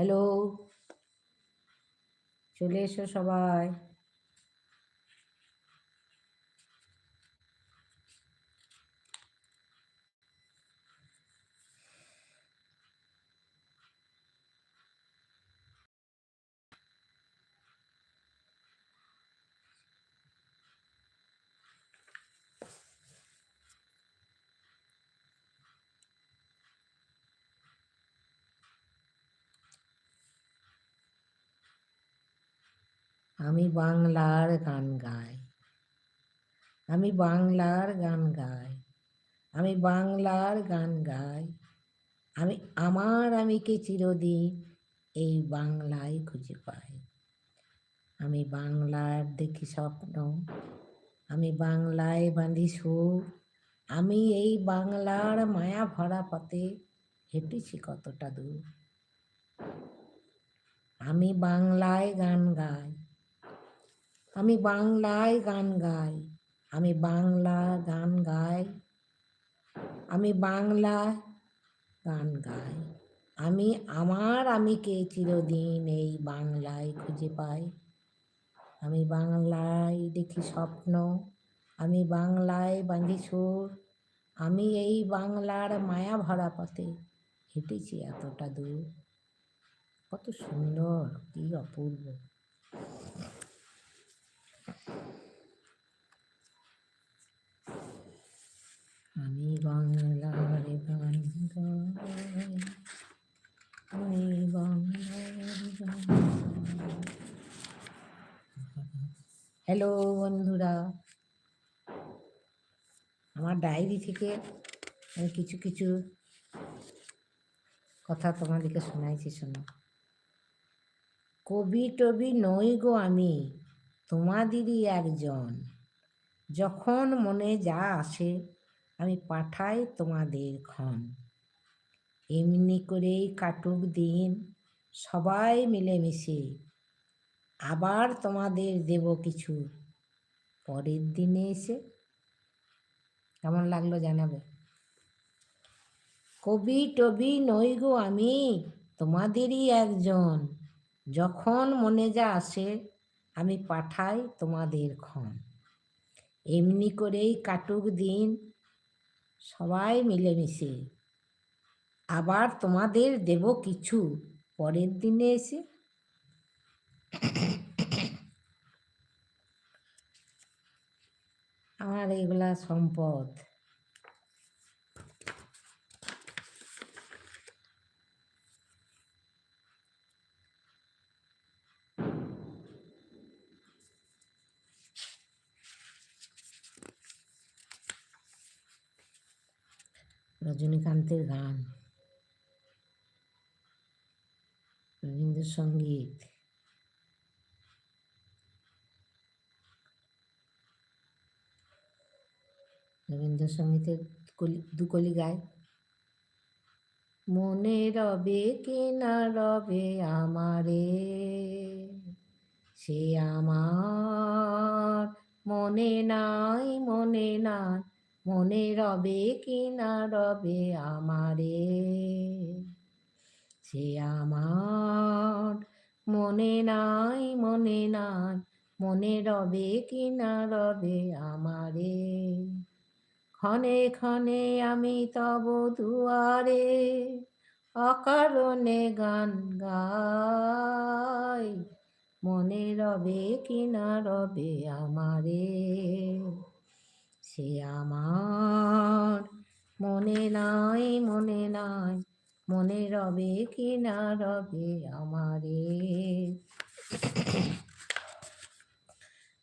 Hello চলে এসো সবাই। আমি বাংলার গান গাই। আমি বাংলার গান গাই। আমি বাংলার গান গাই। আমি, আমার আমিকে চিরদিন এই বাংলায় খুঁজে পাই। আমি বাংলার দেখি স্বপ্ন। আমি বাংলায় বাঁধি সুর। আমি এই বাংলার মায়া ভরা পথে হেঁটেছি কতটা দূর। আমি বাংলায় গান গাই। আমি বাংলায় গান গাই। আমি বাংলা গান গাই। আমি বাংলা গান গাই। আমি, আমার আমিকে চিরদিন এই বাংলায় খুঁজে পাই? আমি বাংলায় দেখি স্বপ্ন। আমি বাংলায় বাঁধি সুর। আমি এই বাংলার মায়া ভরা পথে হেঁটেছি এতটা দূর। কত সুন্দর, কি অপূর্ব। আমি বাংলার আমি বাংলার হ্যালো বন্ধুরা। আমার ডায়েরি থেকে আমি কিছু কিছু কথা তোমাদেরকে শোনাইছি, শোনো। কবি টবি নই গো আমি। তোমাদেরই একজন। যখন মনে যা আসে, আমি পাঠাই তোমাদের ক্ষণ। এমনি করেই কাটুক দিন, সবাই মিলেমিশে। আবার তোমাদের দেব কিছু, পরের দিনে এসে। কেমন লাগল জানাবে? কবি টবি নই গো আমি, তোমাদেরই একজন। যখন মনে যা আসে আমি পাঠাই তোমাদের ক্ষণ। এমনি করেই কাটুক দিন সবাই মিলেমিশে। আবার তোমাদের দেব কিছু পরের দিনে এসে। আমার এগুলা সম্পদ রজনীকান্তের গান রবীন্দ্রসঙ্গীত রবীন্দ্রসঙ্গীতের কলি দুকলি গায়। মনে রবে কি রবে আমারে, সে আমার মনে নাই মনে নাই। মনে রবে কি না রবে আমারে। সে আমার। মনে নাই মনে নাই, মনে রবে কি না রবে আমারে। ক্ষণে ক্ষণে আমি তব দুয়ারে, অকারণে গান গাই। মনে রবে কি না রবে আমারে। সে আমার। মনে নাই মনে নাই মনে রবে কি না রবে আমারে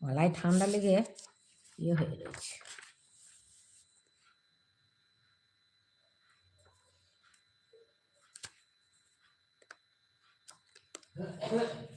গলায় ঠান্ডা লেগে ইয়ে হয়ে রয়েছে Yeah.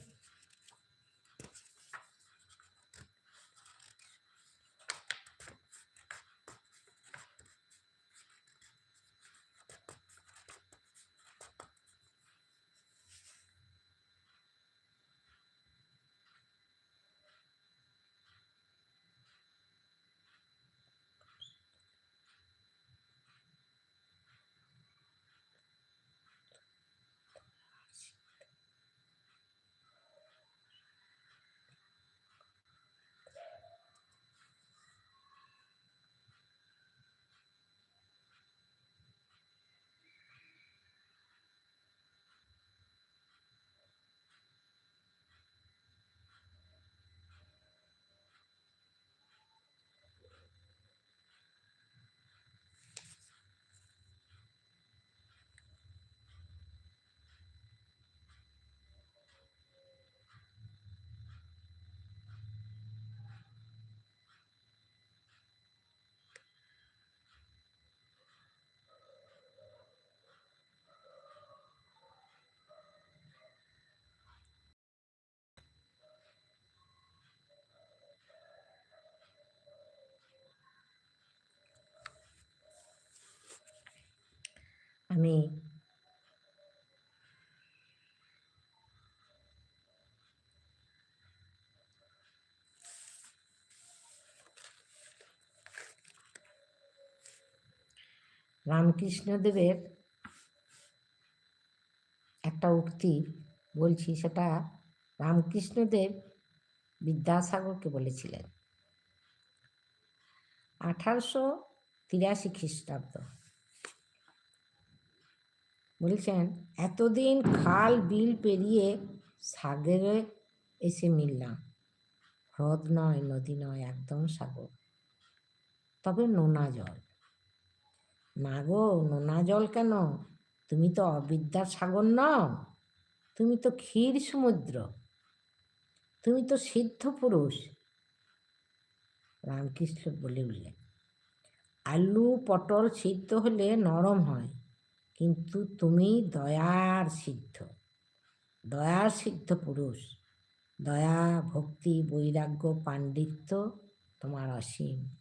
আমি রামকৃষ্ণদেবের একটা উক্তি বলছি সেটা রামকৃষ্ণদেব বিদ্যাসাগরকে বলেছিলেন। আঠারোশো তিরাশি খ্রিস্টাব্দ। বলছেন, এতদিন খাল, বিল পেরিয়ে সাগরে এসে মিললাম। হ্রদ নয়, নদী নয়, একদম সাগর। তবে নোনা জল। না গো নোনা জল কেন? তুমি তো অবিদ্যার সাগর নও। তুমি তো ক্ষীর সমুদ্র। তুমি তো সিদ্ধ পুরুষ। রামকৃষ্ণ বলে উঠলেন, আলু, পটল সিদ্ধ হলে নরম হয়। কিন্তু তুমি দয়ার সিদ্ধ। দয়ার সিদ্ধ পুরুষ। দয়া, ভক্তি, বৈরাগ্য, পাণ্ডিত্য তোমার অসীম।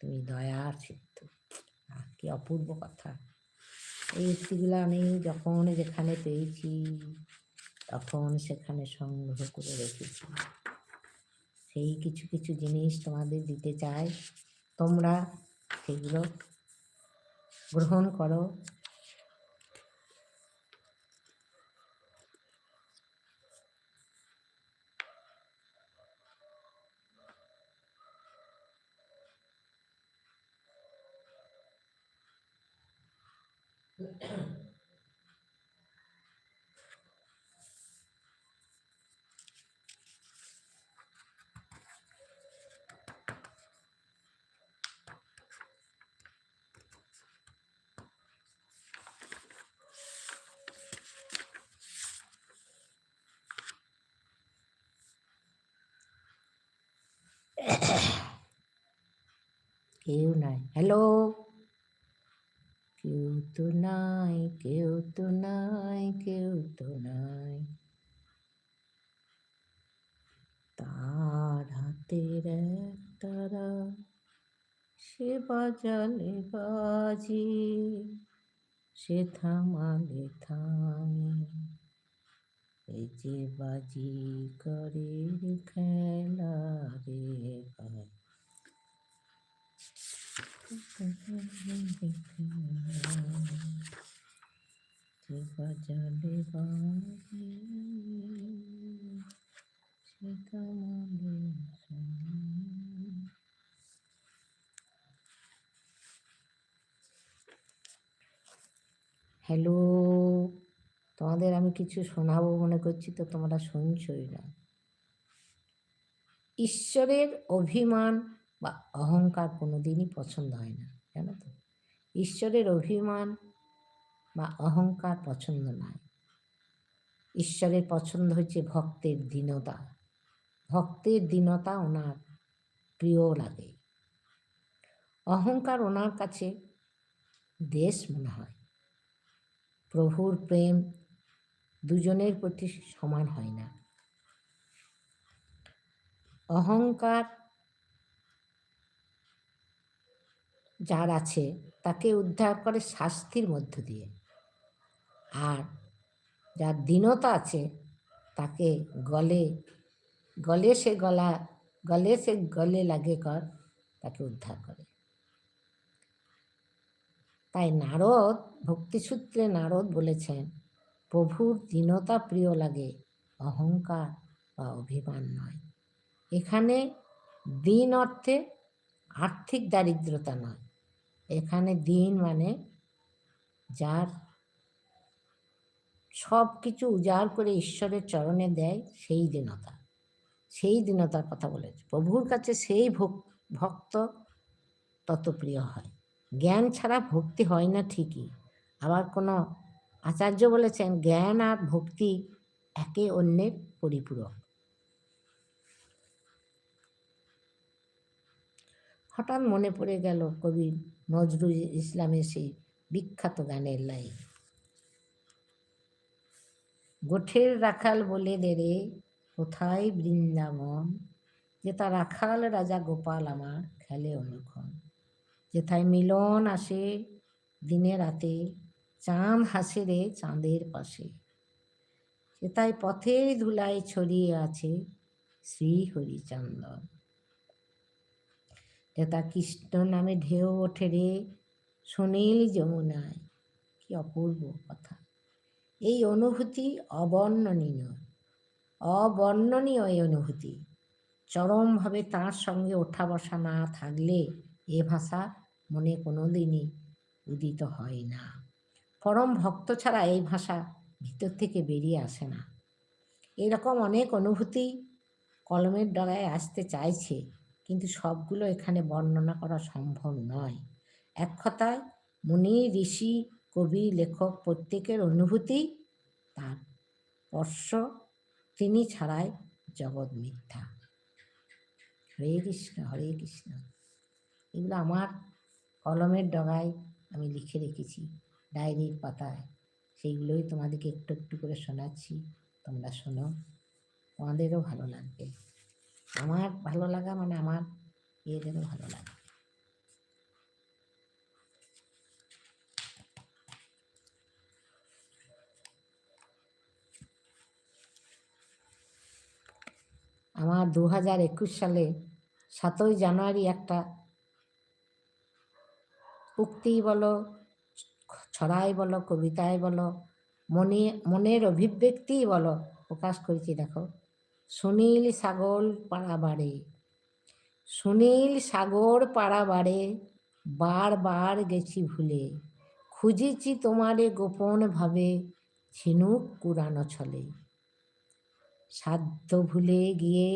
তুমি দয়ার সিদ্ধ। কি অপূর্ব কথা। এই উক্তিগুলো আমি যখন যেখানে পেয়েছি, তখন সেখানে সংগ্রহ করে রেখেছি। সেই কিছু কিছু জিনিস তোমাদের দিতে চাই। তোমরা সেগুলো গ্রহণ করো। কেউ নাই হ্যালো কেউ তো নাই, কেউ তো নাই, কেউ তো নাই। তার হাতের তারা সে বাজালে বাজি, সে থামালে থামে। এই যে বাজি করে খেলা রে ভাই হ্যালো তোমাদের আমি কিছু শোনাবো মনে করছি তো তোমরা শুনছই না। ঈশ্বরের অভিমান বা অহংকার কোনোদিনই পছন্দ হয় না, জানো তো? ঈশ্বরের অভিমান বা অহংকার পছন্দ নয় ঈশ্বরের পছন্দ হচ্ছে ভক্তের দীনতা। ভক্তের দীনতা ওনার প্রিয় লাগে। অহংকার ওনার কাছে দেশ মনে হয়। প্রভুর প্রেম দুজনের প্রতি সমান হয় না। অহংকার যার আছে, তাকে উদ্ধার করে শাস্তির মধ্য দিয়ে। আর যার দীনতা আছে, তাকে গলে গলে সে গলা, গলে সে গলে লাগে কর, তাকে উদ্ধার করে। তাই নারদ, ভক্তিসূত্রে নারদ বলেছেন, প্রভুর দীনতা প্রিয় লাগে, অহংকার বা অভিমান নয়। এখানে দিন অর্থে আর্থিক দারিদ্রতা নয়। এখানে দিন মানে যার সব কিছু উজাড় করে ঈশ্বরের চরণে দেয়, সেই দীনতা। সেই দীনতার কথা বলেছে। প্রভুর কাছে সেই ভক- ভক্ত তত প্রিয় হয়। জ্ঞান ছাড়া ভক্তি হয় না ঠিকই। আবার কোনো আচার্য বলেছেন, জ্ঞান আর ভক্তি একে অন্যের পরিপূরক। হঠাৎ মনে পড়ে গেল কবি নজরুল ইসলামের সেই বিখ্যাত গানের লাইন। গোঠের রাখাল বলে দে রে, কোথায় বৃন্দাবন? যেথা রাখাল রাজা গোপাল আমার খেলে অনুক্ষণ। যেথায় মিলন আসে দিনে রাতে, চাঁদ হাসে রে চাঁদের পাশে। সে তাই পথের ধুলায় ছড়িয়ে আছে শ্রী হরিচন্দন তা কৃষ্ণ নামে ঢেউ ওঠে রে সুনীল যমুনায়। কি অপূর্ব কথা। এই অনুভূতি অবর্ণনীয়। অবর্ণনীয় এই অনুভূতি। চরমভাবে তার সঙ্গে ওঠা বসা না থাকলে এ ভাষা মনে কোনো দিনই উদিত হয় না। পরম ভক্ত ছাড়া এই ভাষা ভিতর থেকে বেরিয়ে আসে না। এরকম অনেক অনুভূতি কলমের ডগায় আসতে চাইছে। কিন্তু সবগুলো এখানে বর্ণনা করা সম্ভব নয়। এক কথায়, মুনি, ঋষি, কবি, লেখক প্রত্যেকের অনুভূতি তার স্পর্শ তিনি ছাড়াই জগৎ মিথ্যা। হরে কৃষ্ণ হরে কৃষ্ণ। এগুলো আমার কলমের ডগায় আমি লিখে রেখেছি, ডায়েরির পাতায়। সেইগুলোই তোমাদেরকে একটু একটু করে শোনাচ্ছি, তোমরা শোনো। তোমাদেরও ভালো লাগবে। আমার ভালো লাগা মানে আমার এদেরও ভালো লাগবে আমার দু হাজার একুশ সালে সাতই জানুয়ারি একটা উক্তি বলো, ছড়াই বলো কবিতায় বলো, মনে, মনের অভিব্যক্তি বলো, প্রকাশ করেছি, দেখো। সুনীল সাগর পাড়াবাড়ে। সুনীল সাগর পাড়াবাড়ে, বারবার গেছি ভুলে। খুঁজেছি তোমারে গোপন ভাবে ঝিনুক কুরানো ছলে। সাধ্য ভুলে গিয়ে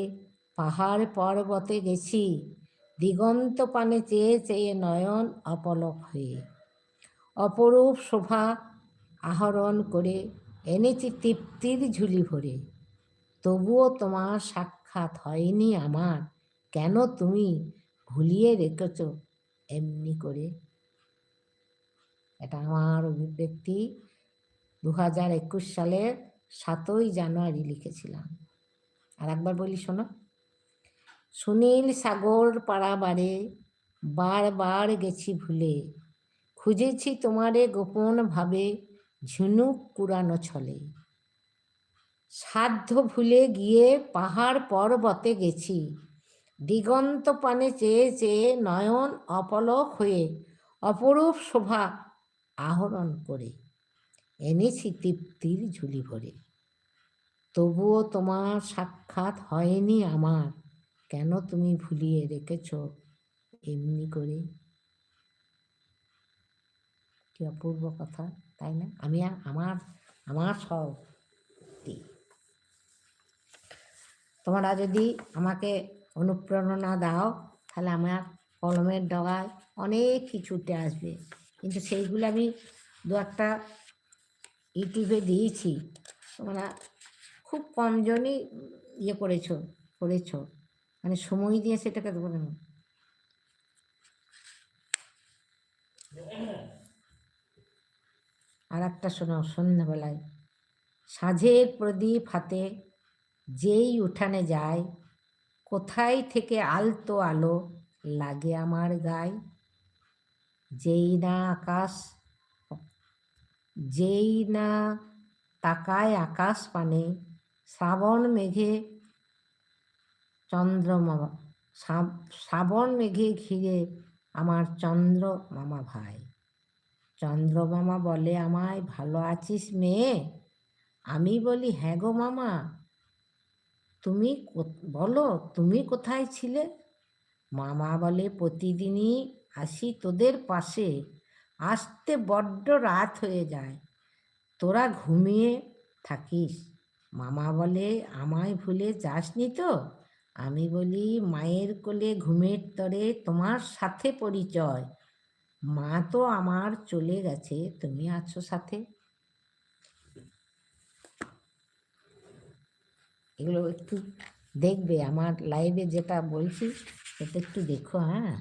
পাহাড় পর্বতে গেছি, দিগন্ত পানে চেয়ে চেয়ে নয়ন অপলক হয়ে। অপরূপ শোভা আহরণ করে এনেছি তৃপ্তির ঝুলি ভরে। তবুও তোমার সাক্ষাৎ হয়নি আমার। কেন তুমি ভুলিয়ে রেখেছ এমনি করে? এটা আমার অভিব্যক্তি। দু হাজার একুশ সালের সাতই জানুয়ারি লিখেছিলাম। আর একবার বলি, শোনো। সুনীল সাগর পাড়াবারে বারবার গেছি ভুলে। খুঁজেছি তোমারে গোপন ভাবে, ঝিনুক কুরানো ছলে। সাধ্য ভুলে গিয়ে পাহাড় পর্বতে গেছি। দিগন্ত পানে চেয়ে চেয়ে নয়ন অপলক হয়ে অপরূপ শোভা আহরণ করে। এনেছি তৃপ্তির ঝুলি ভরে। তবুও তোমার সাক্ষাৎ হয়নি আমার। কেন তুমি ভুলিয়ে রেখেছ এমনি করে? কি অপূর্ব কথা, তাই না? আমি আমার আমার সব তোমরা যদি আমাকে অনুপ্রেরণা দাও, তাহলে আমার কলমের ডগায় অনেক কিছু উঠে আসবে। কিন্তু সেইগুলো আমি দু একটা ইউটিউবে দিয়েছি। তোমরা খুব কমজনই ইয়ে করেছ করেছ। মানে সময় দিয়ে সেটাকে না আর একটা শোনো সন্ধ্যাবেলায়। সাঁঝের প্রদীপ হাতে যেই উঠানে যায় কোথায় থেকে আলতো আলো লাগে আমার গায়ে? যেই না আকাশ, যেই না তাকায় আকাশ পানে, শ্রাবণ মেঘে চন্দ্রমামা শ্রাবণ মেঘে ঘিরে আমার চন্দ্র মামা ভাই। চন্দ্রমামা বলে, আমায় ভালো আছিস মেয়ে? আমি বলি হ্যাঁ গো মামা। তুমি বলো, তুমি কোথায় ছিলে? মামা বলে, প্রতিদিনই আসি তোদের পাশে। আসতে বড্ড রাত হয়ে যায়। তোরা ঘুমিয়ে থাকিস। মামা বলে, আমায় ভুলে যাসনি তো? আমি বলি, মায়ের কোলে ঘুমের তরে তোমার সাথে পরিচয়। মা তো আমার চলে গেছে, তুমি আছো সাথে। এগুলো একটু দেখবে। আমার লাইভে যেটা বলছি সেটা একটু দেখো হ্যাঁ।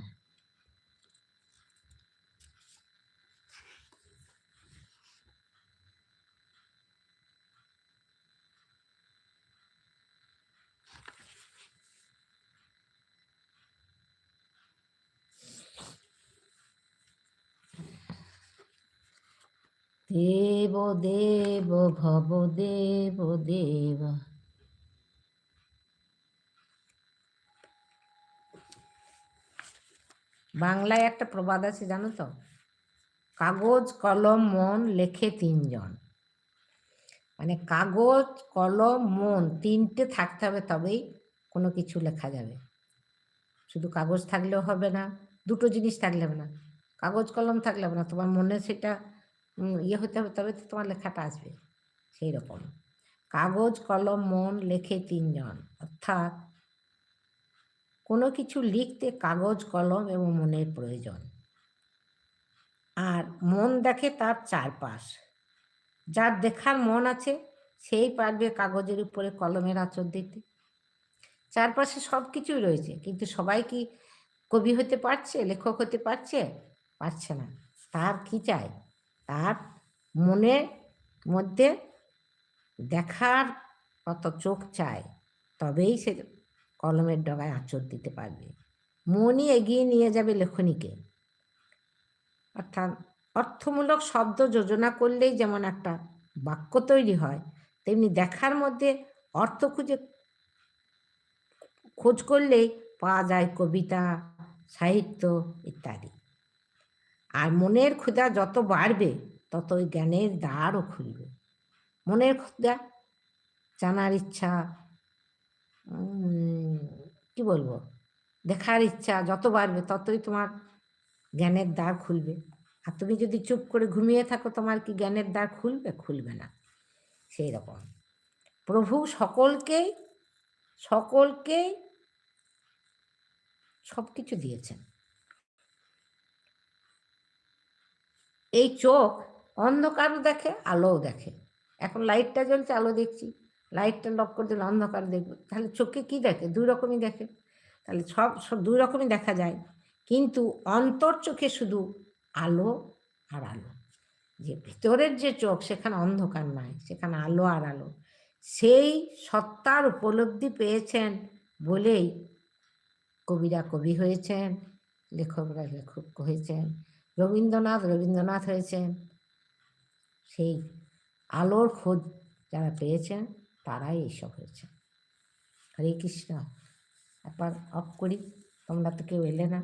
দেব দেব, ভব, দেব দেব। বাংলায় একটা প্রবাদ আছে, জানো তো? কাগজ, কলম, মন লেখে তিনজন। মানে কাগজ, কলম, মন তিনটে থাকতে হবে, তবেই কোনো কিছু লেখা যাবে। শুধু কাগজ থাকলেও হবে না, দুটো জিনিস থাকলে হবে না। কাগজ, কলম থাকলে হবে না, তোমার মনে সেটা ইয়ে হতে হবে তবে তো তোমার লেখাটা আসবে। সেই রকম। কাগজ, কলম, মন লেখে তিনজন। অর্থাৎ কোনো কিছু লিখতে কাগজ, কলম এবং মনের প্রয়োজন। আর মন দেখে তার চারপাশ। যার দেখার মন আছে, সেই পারবে কাগজের উপরে কলমের আচর দিতে। চারপাশে সব কিছুই রয়েছে, কিন্তু সবাই কি কবি হতে পারছে, লেখক হতে পারছে? পারছে না। তার কি চাই? তার মনের মধ্যে দেখার কত চোখ চায় তবেই সে কলমের ডগায় আঁচড় দিতে পারবে। মনই এগিয়ে নিয়ে যাবে লেখনীকে। অর্থাৎ অর্থমূলক শব্দ যোজনা করলেই যেমন একটা বাক্য তৈরি হয়, তেমনি দেখার মধ্যে অর্থ খুঁজে খোঁজ করলেই পাওয়া যায় কবিতা, সাহিত্য ইত্যাদি। আর মনের ক্ষুধা যত বাড়বে তত ওই জ্ঞানের দ্বারও খুলবে। মনের ক্ষুধা জানার ইচ্ছা কি বলব? দেখার ইচ্ছা, যত বাড়বে ততই তোমার জ্ঞানের দ্বার খুলবে। আর তুমি যদি চুপ করে ঘুমিয়ে থাকো, তোমার কি জ্ঞানের দ্বার খুলবে? খুলবে না। সেই রকম। প্রভু সকলকেই সকলকেই সব কিছু দিয়েছেন। এই চোখ অন্ধকারও দেখে, আলোও দেখে। এখন লাইটটা জ্বলছে, আলো দেখছি। লাইটটা লক করে দিলে অন্ধকার দেখবে। তাহলে চোখে কি দেখে? দুই রকমই দেখে। তাহলে সব সব দুই রকমই দেখা যায়। কিন্তু অন্তর চোখে শুধু আলো আর আলো। যে ভিতরের যে চোখ, সেখানে অন্ধকার নাই, সেখানে আলো আর আলো। সেই সত্তার উপলব্ধি পেয়েছেন বলেই কবিরা কবি হয়েছেন, লেখকরা লেখক হয়েছেন, রবীন্দ্রনাথ রবীন্দ্রনাথ হয়েছেন। সেই আলোর খোঁজ যারা পেয়েছেন তারাই এইসব হয়েছে। হরে কৃষ্ণ। একবার অফ করি তোমরা তো কেউ এলে না।